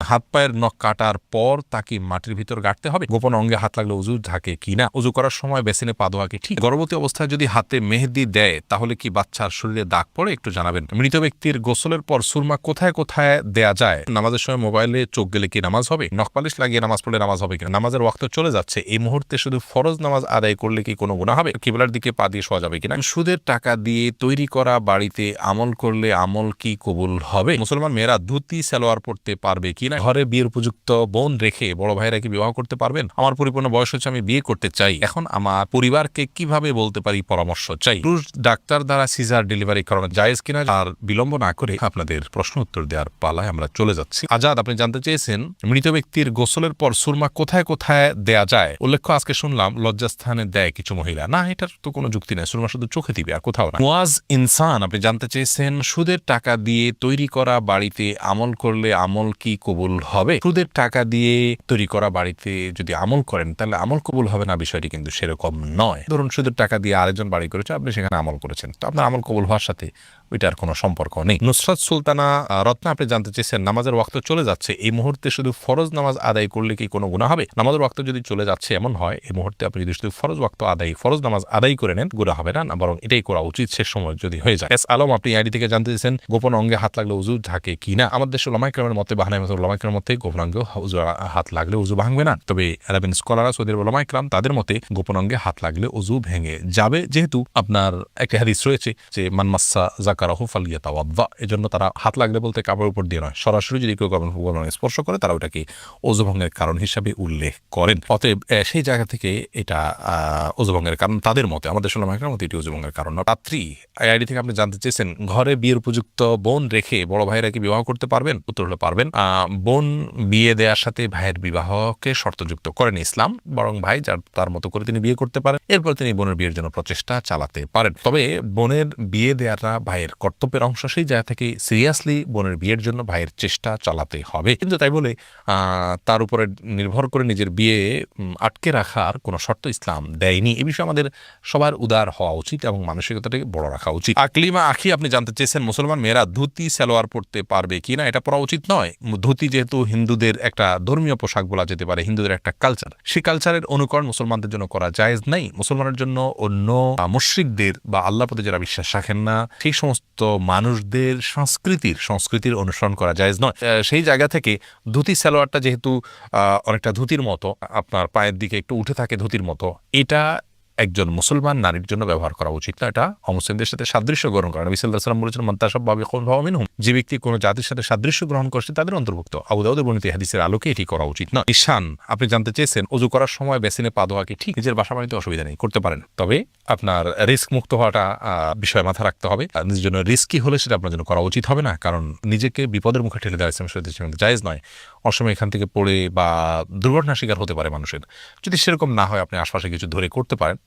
হাত পায়ের নখ কাটার পর তাকে মাটির ভিতর গাঁটতে হবে। গোপন অঙ্গে হাত লাগলে উজু থাকে কিনা উজু করার সময় বেসিনে পা দেওয়া কি ঠিক। গর্ভবতী অবস্থায় যদি হাতে মেহেদি দেয়, তাহলে কি বাচ্চার শরীরে দাগ পড়ে? একটু জানাবেন। মৃত ব্যক্তির গোসলের পর সুরমা কোথায় কোথায় দেয়া যায়? নামাজের সময় মোবাইলে চোখ গেলে কি নামাজ হবে? নখপালিশ লাগিয়ে নামাজ পড়লে নামাজ হবে কিনা? নামাজের ওয়াক্ত চলে যাচ্ছে। এই মুহূর্তে শুধু ফরজ নামাজ আদায় করলে কি কোনো গুণা হবে? কিবলার দিকে পা দিয়ে শোয়া যাবে কিনা? সুদের টাকা দিয়ে তৈরি করা বাড়িতে আমল করলে আমল কি কবুল হবে? মুসলমান মেয়েরা ধুতি, সালোয়ার পড়তে পারবে কিনা ঘরে বিয়ের উপযুক্ত বোন রেখে বড় ভাইরা কি বিবাহ করতে পারবেন? আমার পরিপূর্ণ বয়স হচ্ছে আমি বিয়ে করতে চাই। এখন আমার পরিবারকে কীভাবে বলতে পারি পরামর্শ চাই? পুরুষ ডাক্তার দ্বারা সিজার ডেলিভারি করানো জায়েজ কিনা আর বিলম্ব না করে আপনাদের প্রশ্ন উত্তর দেওয়ার পালায় আমরা চলে যাচ্ছি। আজাদ, আপনি জানতে চেয়েছেন, মৃত ব্যক্তির গোসলের পর সুরমা কোথায় কোথায় দেয়া যায়? উল্লেখ্য, আজকে শুনলাম, লজ্জাস্থানে দেয় কিছু মহিলা। না, এটার তো কোনো যুক্তি নাই, সুরমা শুধু চোখে দিবে আর কোথাও না। মুয়াজ ইনসান, আপনি জানতে চেয়েছেন, সুদের টাকা দিয়ে তৈরি করা বাড়িতে আমল করলে আমল কি কবুল হবে। সুদের টাকা দিয়ে তৈরি করা বাড়িতে যদি আমল করেন, তাহলে আমল কবুল হবে না বিষয়টি কিন্তু সেরকম নয়। ধরুন সুদের টাকা দিয়ে আরেকজন বাড়ি করেছে, আপনি সেখানে আমল করেছেন। তো আপনার আমল কবুল হওয়ার সাথে ওইটার কোনো সম্পর্ক নেই। নুসরাত সুলতানা রত্না, আপনি জানতে চেয়েছেন, নামাজের ওয়াক্ত চলে যাচ্ছে, এই মুহূর্তে শুধু ফরজ নামাজ আদায় করলে কি কোনো গুণা হবে? নামাজের ওয়াক্ত যদি চলে যাচ্ছে, এমন হয়, এই মুহূর্তে আপনি যদি শুধু ফরজ ওয়াক্ত আদায়, ফরজ নামাজ আদায় করে নেন গুণা হবে না বরং এটাই করা উচিত, শেষ সময় যদি হয়ে যায়। এস আলম, আপনি আইডি থেকে জানতে চেয়েছেন, গোপন অঙ্গে হাত লাগলে উজু থাকে কি না? আমাদের দেশে লমাইক্রমের মতে বাহানাই মতো লমাইক্রমের মতে, গোপন অঙ্গে উজু হাত লাগলে উজু ভাঙবে না। তবে আরবিন স্কলাররা, সৌদি লমাইক্রাম তাদের মতে, গোপন অঙ্গে হাত লাগলে উজু ভেঙে যাবে। যেহেতু আপনার একটা হাদিস রয়েছে যে মানমাসা জাকারাহু ফালিয়া তাওয়াদ্দা এজন্য তারা হাত লাগলে বলতে কাপড়ের উপর দিয়ে নয়। সরাসরি যদি কেউ অঙ্গে স্পর্শ করে তারা ওটাকে ওজুভঙ্গের কারণ হিসাবে উল্লেখ করেন। অতএব সেই জায়গা থেকে এটা আহ, ওজুভঙ্গের কারণ তাদের মতে আমাদের সোলামাইকার মতে এটি ওজুভঙ্গের কারণ রাত্রি আইডি থেকে আপনি জানতে চেয়েছেন ঘরে বিয়ের উপযুক্ত বোন রেখে বড় ভাইরা কি বিবাহ করতে পারবেন? উত্তর হলে পারবেন। বোন বিয়ে দেওয়ার সাথে ভাইয়ের বিবাহকে শর্তযুক্ত করেন ইসলাম বরং ভাই যার তার মতো করে তিনি বিয়ে করতে পারেন। এরপর তিনি বোনের বিয়ের জন্য প্রচেষ্টা চালাতে পারেন। তবে বোনের বিয়ে দেওয়াটা ভাইয়ের কর্তব্যের অংশ, সেই জায়গা থেকে সিরিয়াসলি বোনের বিয়ের জন্য ভাইয়ের চেষ্টা চালাতে হবে। কিন্তু তাই বলে তার উপরে নির্ভর করে নিজের বিয়ে আটকে রাখার কোনো শর্ত ইসলাম দেয়নি। এ বিষয়ে আমাদের সবার উদার হওয়া উচিত এবং মানসিকতাটাকে বড় রাখা উচিত। আকলিমা আখি, আপনি জানতে চেয়েছেন মুসলমান মেয়েরা ধুতি, সালোয়ার পড়তে পারবে কি না? এটা পড়া উচিত নয়। ধুতি যেহেতু হিন্দুদের একটা ধর্মীয় পোশাক বলা যেতে পারে, হিন্দুদের একটা কালচার সেই কালচারের অনুকরণ মুসলমানদের জন্য করা জায়েজ নাই। মুসলমানের জন্য অন্য মুশরিকদের বা আল্লাহ প্রতি যারা বিশ্বাস রাখেন না, সেই সমস্ত মানুষদের সংস্কৃতির সংস্কৃতির অনুসরণ করা যায় নয়। সেই জায়গা থেকে ধুতি সালোয়ারটা যেহেতু অনেকটা ধুতির মতো, আপনার পায়ের দিকে একটু উঠে থাকে ধুতির মতো, এটা একজন মুসলমান নারীর জন্য ব্যবহার করা উচিত না। এটা অমুসলিমদের সাথে সাদৃশ্য গ্রহণ করা। নবী সাল্লাহ বলেছেন মন্তাসব মিনহুম। যে ব্যক্তি কোনো জাতির সাথে সাদৃশ্য গ্রহণ করছে, তাদের অন্তর্ভুক্ত। আবুদাউদের বর্ণিত হাদিসের আলোকে এটি করা উচিত না ঈশান, আপনি জানতে চেয়েছেন অজু করার সময় বেসিনে পা দেওয়া কি ঠিক নিজের বাসা বাড়িতে অসুবিধা নেই, করতে পারেন। তবে আপনার রিস্ক মুক্ত হওয়াটা বিষয় মাথা রাখতে হবে। নিজের জন্য রিস্কি হলে সেটা আপনার জন্য করা উচিত হবে না। কারণ নিজেকে বিপদের মুখে ঠেলে দেওয়া ইসলামের সাথে জায়েজ নয়। অসময় এখান থেকে পড়ে বা দুর্ঘটনা শিকার হতে পারে মানুষের। যদি সেরকম না হয়, আপনি আশপাশে কিছু ধরে করতে পারেন।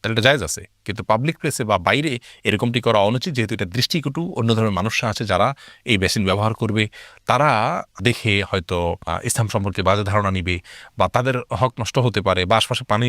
তাহলে এটা জায়েজ আছে। কিন্তু পাবলিক প্লেসে বা বাইরে এরকমটি করা অনুচিত, যেহেতু এটা দৃষ্টিকটু অন্য ধরনের মানুষরা আছে যারা এই বেসিন ব্যবহার করবে, তারা দেখে হয়তো ইসলাম সম্পর্কে বাজে ধারণা নিবে বা তাদের হক নষ্ট হতে পারে বা আশপাশে পানি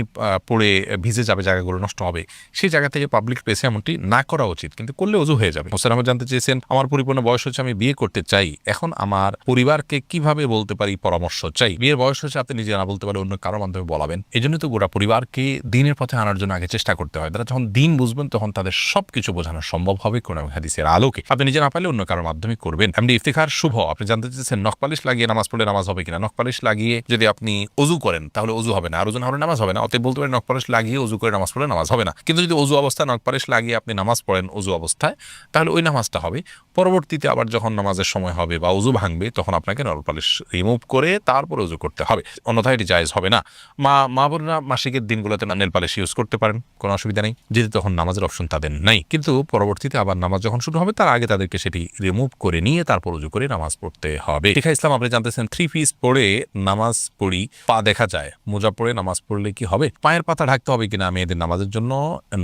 পড়ে ভিজে যাবে, জায়গাগুলো নষ্ট হবে। সেই জায়গা থেকে পাবলিক প্লেসে এমনটি না করা উচিত, কিন্তু করলে অজু হয়ে যাবে। হোসেন আহমদ জানতে চেয়েছেন, আমার পরিপূর্ণ বয়স হচ্ছে আমি বিয়ে করতে চাই। এখন আমার পরিবারকে কীভাবে বলতে পারি পরামর্শ চাই? বিয়ের বয়স হচ্ছে আপনি নিজে না বলতে পারে অন্য কারোর মাধ্যমে বলাবেন। এই জন্য তো গোটা পরিবারকে দিনের পথে আনার জন্য আগে চেষ্টা করতে হয়। তারা যখন দিন বুঝবেন, তখন তাদের সবকিছু বোঝানো সম্ভব হবে কোন হাদিসের আলোকে। আপনি নিজে না পারলে অন্য কারোর মাধ্যমে করবেন। এমনি ইফতিখার শুভ। আপনি জানতে চেয়েছেন নখপালিশ লাগিয়ে নামাজ পড়লে নামাজ হবে কিনা? নখপালিশ লাগিয়ে যদি আপনি অজু করেন, তাহলে অজু হবে না। আর ওজন হলে নামাজ হবে না। অতএব বলতে পারেন নখপালিশ লাগিয়ে অজু করে নামাজ পড়লে নামাজ হবে না। কিন্তু যদি অজু অবস্থায় নখপালিশ লাগিয়ে আপনি নামাজ পড়েন অজু অবস্থায়, তাহলে ওই নামাজটা হবে। পরবর্তীতে আবার যখন নামাজের সময় হবে বা উজু ভাঙবে, তখন আপনাকে নলপালিশ রিমুভ করে তারপর উজু করতে হবে। অন্যথায় এটি জায়েজ হবে না। মা মা বোনেরা মাসিকের দিনগুলোতে নেল পালিশ ইউজ করতে পারেন। কোনো অসুবিধা নেই। যেহেতু তখন নামাজের অপশন তাদের নাই। কিন্তু পরবর্তীতে আবার নামাজ যখন শুরু হবে, তার আগে তাদেরকে সেটি রিমুভ করে নিয়ে তারপর উজু করে নামাজ পড়তে হবে। শিখা ইসলাম, আপনি জানতেছেন থ্রি পিস পরে নামাজ পড়ি, পা দেখা যায়। মোজা পড়ে নামাজ পড়লে কি হবে? পায়ের পাতা ঢাকতে হবে কিনা মেয়েদের নামাজের জন্য?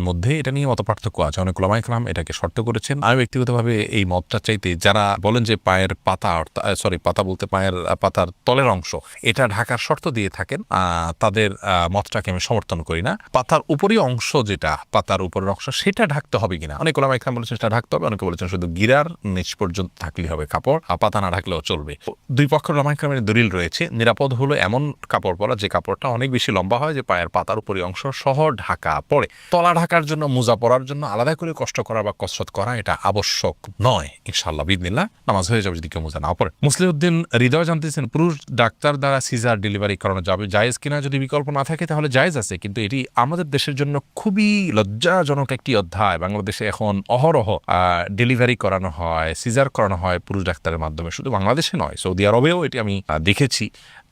মধ্যে এটা নিয়ে মত পার্থক্য আছে। অনেক ওলামা ইকরাম এটাকে শর্ত করেছেন। আমি ব্যক্তিগতভাবে এই মতটা চাইতে যারা বলেন যে পায়ের পাতা সরি পাতা বলতে পায়ের পাতার তলের অংশ, এটা ঢাকার শর্ত দিয়ে থাকেন তাদের মতটাকে আমি সমর্থন করি না। পাতার উপরই অংশ অংশ যেটা পাতার উপরের অংশ, সেটা ঢাকতে হবে কিনা? অনেক ওলামা এখানে বলেছেন সেটা ঢাকতে হবে, অনেকে বলেছেন শুধু গিরার নিচ পর্যন্ত থাকলেই হবে কাপড়, আর পাতা না ঢাকলেও চলবে। দুই পক্ষের ওলামা দলিল রয়েছে, নিরাপদ হলো এমন কাপড় পরা যে কাপড়টা অনেক বেশি লম্বা হয়, যে পায়ের পাতার উপরে অংশ সহ ঢাকা পড়ে। তলা ঢাকার জন্য, মোজা পরার জন্য আলাদা করে কষ্ট করা বা কসরত করা এটা আবশ্যক নয়। ইনশাল্লাহ বিদিনিল্লা নামাজ হয়ে যাবে যদি কেউ মোজা না পড়ে মুসলিউদ্দিন হৃদয় জানতেছেন, পুরুষ ডাক্তার দ্বারা সিজার ডেলিভারি করানো যাবে, জায়েজ কিনা যদি বিকল্প না থাকে তাহলে জায়েজ আছে, কিন্তু এটি আমাদের দেশের জন্য খুবই লজ্জাজনক একটি অধ্যায়। বাংলাদেশে এখন অহরহ ডেলিভারি করানো হয় সিজার করানো হয় পুরুষ ডাক্তারের মাধ্যমে। শুধু বাংলাদেশে নয়, সৌদি আরবেও এটি আমি দেখেছি,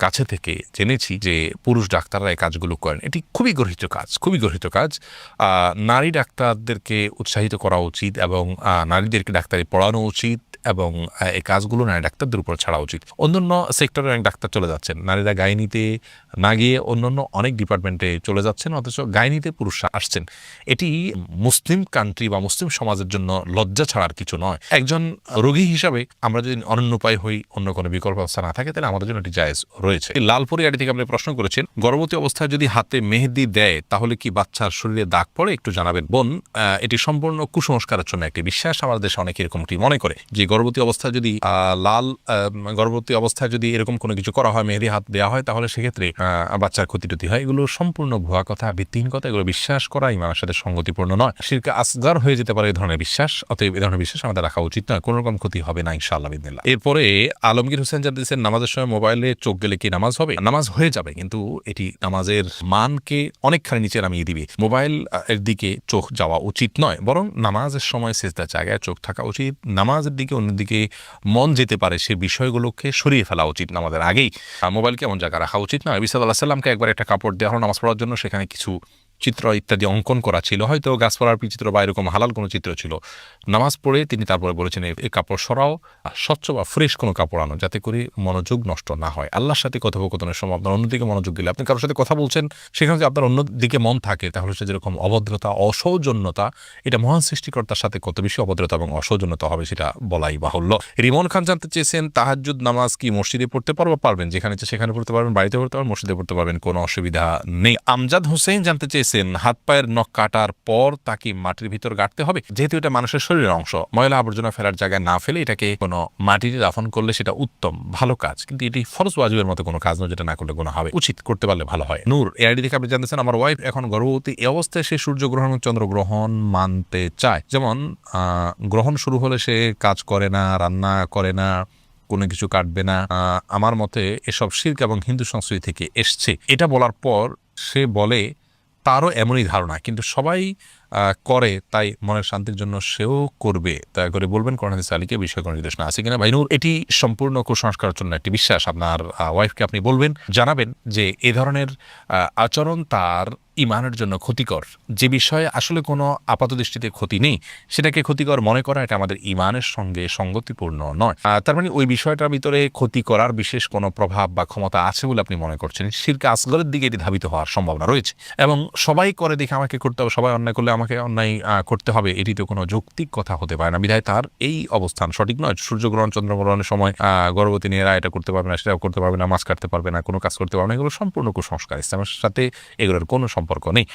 কাছে থেকে জেনেছি যে পুরুষ ডাক্তাররা এই কাজগুলো করেন। এটি খুবই গর্হিত কাজ, খুবই গর্হিত কাজ। নারী ডাক্তারদেরকে উৎসাহিত করা উচিত এবং নারীদেরকে ডাক্তারি পড়ানো উচিত এবং এই কাজগুলো নারী ডাক্তারদের উপর ছাড়া উচিত। অন্যান্য সেক্টরে অনেক ডাক্তার চলে যাচ্ছেন। নারীরা গাইনিতে না গিয়ে অন্যান্য অনেক ডিপার্টমেন্টে চলে যাচ্ছেন, অথচ গাইনিতে পুরুষরা আসছেন। এটি মুসলিম কান্ট্রি বা মুসলিম সমাজের জন্য লজ্জা ছাড়ার কিছু নয়। একজন রোগী হিসাবে আমরা যদি অনন্য উপায় হই, অন্য কোনো বিকল্প ব্যবস্থা না থাকে, তাহলে আমাদের জন্য এটি জায়েজ রয়েছে। লালপুরি আড়ি থেকে আপনি প্রশ্ন করেছেন, গর্ভবতী অবস্থায় যদি হাতে মেহেদি দেয়, তাহলে কি বাচ্চার শরীরে দাগ পড়ে? একটু জানাবেন। বোন এটি সম্পূর্ণ কুসংস্কারের জন্য একটি বিশ্বাস। আমাদের দেশে অনেকে এরকমটি মনে করে যে, গর্ভবতী অবস্থায় যদি লাল গর্ভবতী অবস্থায় যদি এরকম কোনো কিছু করা হয়, মেহেদি হাত দেওয়া হয়, তাহলে সেক্ষেত্রে বাচ্চার ক্ষতি টতি হয়। এগুলো সম্পূর্ণ ভুয়া কথা, ভিত্তিহীন কথা, এগুলো বিশ্বাস। করা ইমানের সাথে সঙ্গতিপূর্ণ নয়। শিরকে আসগার হয়ে যেতে পারে এই ধরনের বিশ্বাস অতএব এই ধরনের বিশ্বাস আমাদের রাখা উচিত নয়। কোনো রকম ক্ষতি হবে না ইনশাআল্লাহ বিদিনিল্লাহ। এরপরে আলমগীর হোসেন জানতেছেন নামাজের সময় মোবাইলে চোখ গেলে কি নামাজ হবে? নামাজ হয়ে যাবে কিন্তু এটি নামাজের মানকে অনেকখানি নিচে নামিয়ে দিবে। মোবাইল এর দিকে চোখ যাওয়া উচিত নয় বরং নামাজের সময় সেজদার জায়গায় চোখ থাকা উচিত। নামাজের দিকে অন্যদিকে মন যেতে পারে সে বিষয়গুলোকে সরিয়ে ফেলা উচিত নামাজের আগেই। আহ, মোবাইলকে এমন জায়গায় রাখা উচিত নয়? বিসাদ আল্লাহ সাল্লামকে একবার একটা কাপড় দেওয়া হলো নামাজ পড়ার জন্য সেখানে কিছু চিত্র ইত্যাদি অঙ্কন করা ছিল। হয়তো গাছপালার চিত্র বা এরকম হালাল কোনো চিত্র ছিল। নামাজ পড়ে তিনি তারপরে বলেছেন "এই- কাপড় সরাও আর স্বচ্ছ বা ফ্রেশ কোনো কাপড় আনো যাতে করে মনোযোগ নষ্ট না হয়। আল্লাহর সাথে কথোপকথনের সময় আপনার অন্যদিকে মনোযোগ দিলে আপনি কারোর সাথে কথা বলছেন, সেখানে যদি আপনার অন্যদিকে মন থাকে, তাহলে সে যেরকম অভদ্রতা, অসৌজন্যতা, এটা মহান সৃষ্টিকর্তার সাথে কত বেশি অভদ্রতা এবং অসৌজন্যতা হবে সেটা বলাই বাহুল্য। রিমন খান জানতে চেয়েছেন, তাহাজ্জুদ নামাজ কি মসজিদে পড়তে পারব? পারবেন, যেখানে সেখানে পড়তে পারবেন বাড়িতে পড়তে পারবেন, মসজিদে পড়তে পারবেন, কোনো অসুবিধা নেই। আমজাদ হোসেন জানতে চেয়েছেন হাত পায়ের নখ কাটার পর তাকে মাটির ভিতর গাঁটতে হবে। যেহেতু এটা মানুষের শরীরের অংশ, ময়লা আবর্জনা ফেলার জায়গায় না ফেলে এটাকে কোনো মাটিতে দাফন করলে সেটা উত্তম, ভালো কাজ। কিন্তু এটি ফরজ ওয়াজিবের মতো কোনো কাজ নয় যেটা না করলে কোনো হবে। উচিত করতে পারলে ভালো হয়। নূর, এআইডি থেকে আপনি জানতেছেন আমার ওয়াইফ এখন গর্ভবতী এই অবস্থায় সে সূর্যগ্রহণ চন্দ্রগ্রহণ মানতে চায়। যেমন গ্রহণ শুরু হলে সে কাজ করে না, রান্না করে না, কোনো কিছু কাটবে না। আমার মতে এসব শির্ক এবং হিন্দু সংস্কৃতি থেকে এসছে। এটা বলার পর সে বলে তারও এমনই ধারণা, কিন্তু সবাই করে, তাই মনের শান্তির জন্য সেও করবে। তাই করে বলবেন করোনাদিস আলীকে বিষয় কোনো নির্দেশনা আছে কিনা। ভাইনুর, এটি সম্পূর্ণ কুসংস্কারের জন্য একটি বিশ্বাস। আপনার ওয়াইফকে আপনি বলবেন, জানাবেন যে এ ধরনের আচরণ তার ইমানের জন্য ক্ষতিকর। যে বিষয়ে আসলে কোনো আপাত দৃষ্টিতে ক্ষতি নেই, সেটাকে ক্ষতিকর মনে করা এটা আমাদের ইমানের সঙ্গে সঙ্গতিপূর্ণ নয়। তার মানে ওই বিষয়টার ভিতরে ক্ষতি করার বিশেষ কোনো প্রভাব বা ক্ষমতা আছে বলে আপনি মনে করছেন। শিরকে আসগরের দিকে এটি ধাবিত হওয়ার সম্ভাবনা রয়েছে। এবং সবাই করে দেখে আমাকে করতে হবে, সবাই অন্যায় করলে আমাকে অন্যায় করতে হবে এটি তো কোনো যৌক্তিক কথা হতে পারে না। বিধায় তার এই অবস্থান সঠিক নয়। সূর্যগ্রহণ, চন্দ্রগ্রহণের সময় গর্ভবতী মেয়েরা এটা করতে পারবে না, সেটাও করতে পারবে না, মাছ কাটতে পারবে না, কোনো কাজ করতে পারবে না, এগুলো সম্পূর্ণ কুসংস্কার। ইসলামের সাথে এগুলোর কোনো সম্পর্ক নেই